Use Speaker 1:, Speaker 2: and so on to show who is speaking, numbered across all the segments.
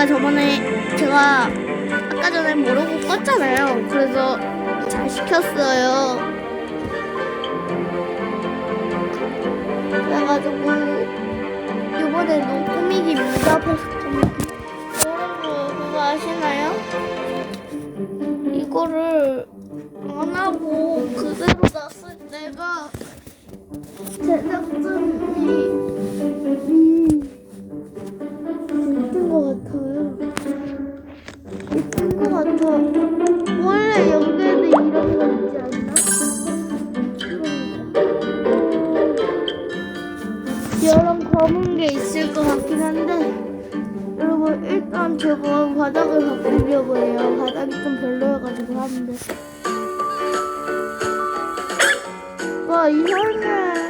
Speaker 1: 제가 저번에 제가 아까 전에 모르고 껐잖아요. 그래서 잘 시켰어요. 그래가지고 이번에는 꾸미기입니다. 버섯 꾸미기. 여러분 그거 아시나요? 이거를 안 하고 그대로 놨을 때가 제작진 바닥을 바꾸려고 해요. 바닥이 좀 별로여가지고 하는데 와 이상해.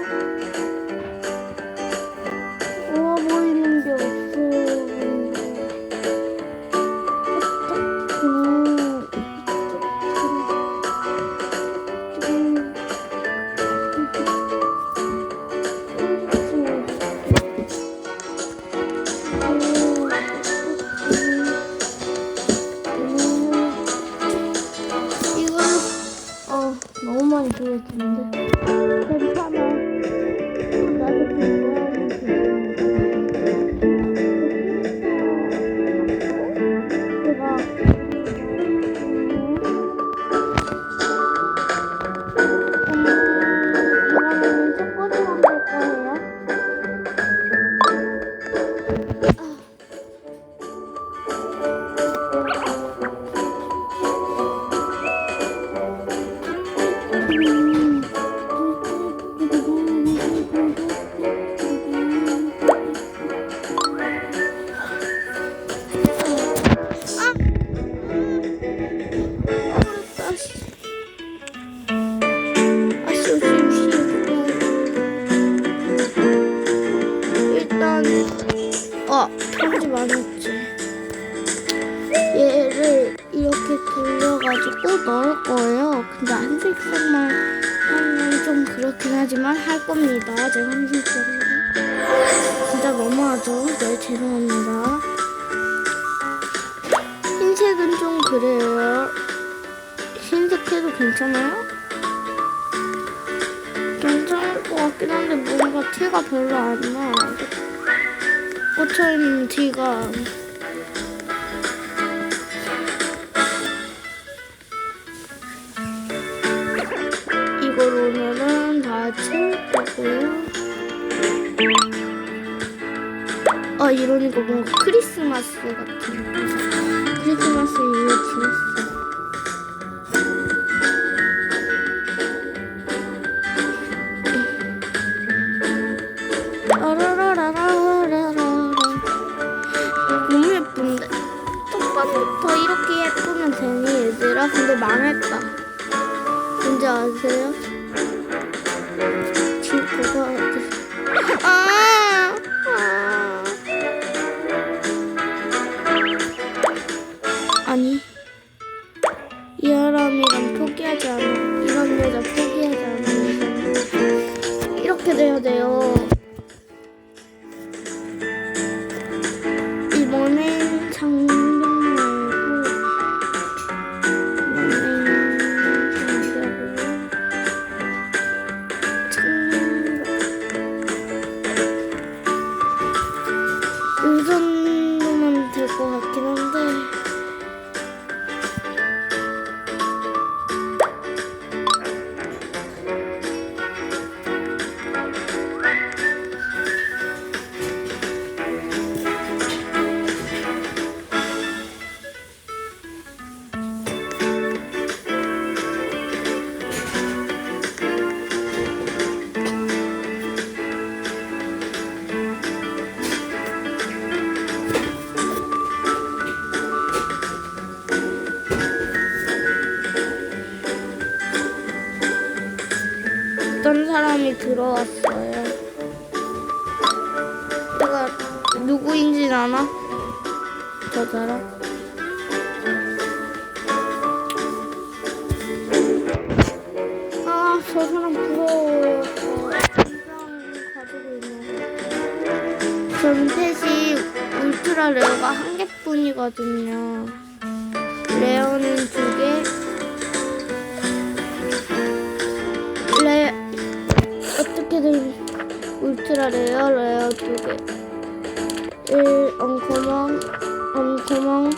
Speaker 1: 하지만 할 겁니다 제가 한 색깔로 진짜 너무하죠 네 죄송합니다 흰색은 좀 그래요 흰색 해도 괜찮아요? 괜찮을 것 같긴 한데 뭔가 티가 별로 안 나. 꽂혀있는 티가. 거고요. 아 이러니까 뭔가 크리스마스 같은 크리스마스 이후에 지났어. 첫번부터 이렇게 예쁘면 되니 얘들아 근데 망했다 뭔지 아세요? 들어왔어요. 내가 누구인지 아나? 저 사람? 아, 저 사람 부러워요. 가지고 있는. 저는 펫이 울트라 레어가 한 개뿐이거든요. 레어는 두 개. 들 울트라 레어 레어 두개. 1 엉커멍 엉커멍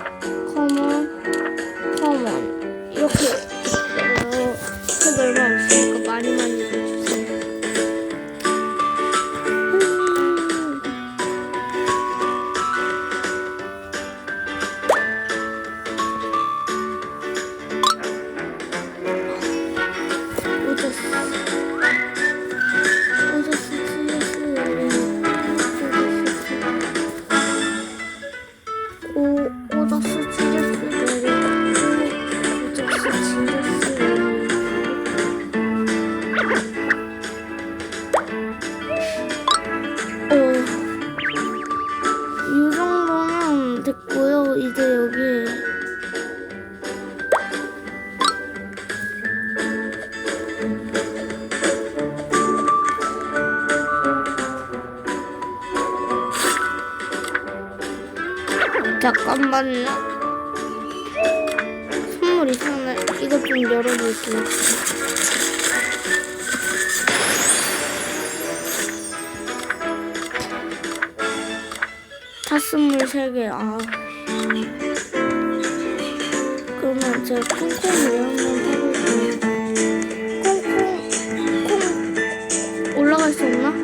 Speaker 1: 잠깐만요. 선물 있었나? 이것 좀 열어볼게요. 핫선물 세 개. 아. 그러면 제가 콩콩을 한번 해볼게요. 콩콩, 콩, 올라갈 수 없나?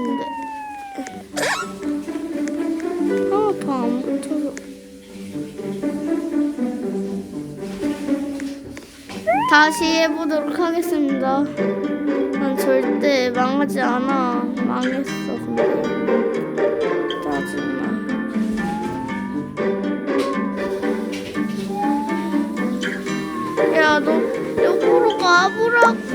Speaker 1: 같은데. 아, 더안 붙여서. 다시 해보도록 하겠습니다. 난 절대 망하지 않아. 망했어, 근데. 짜증나. 야, 너 옆으로 가보라고.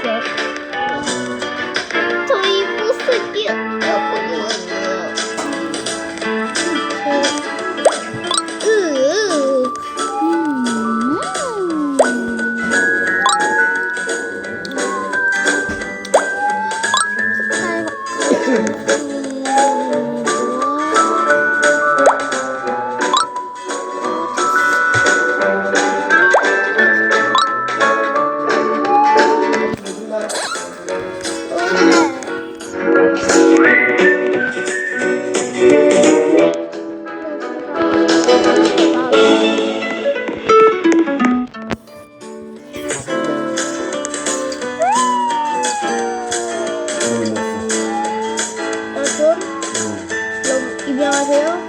Speaker 1: 시 입양하세요.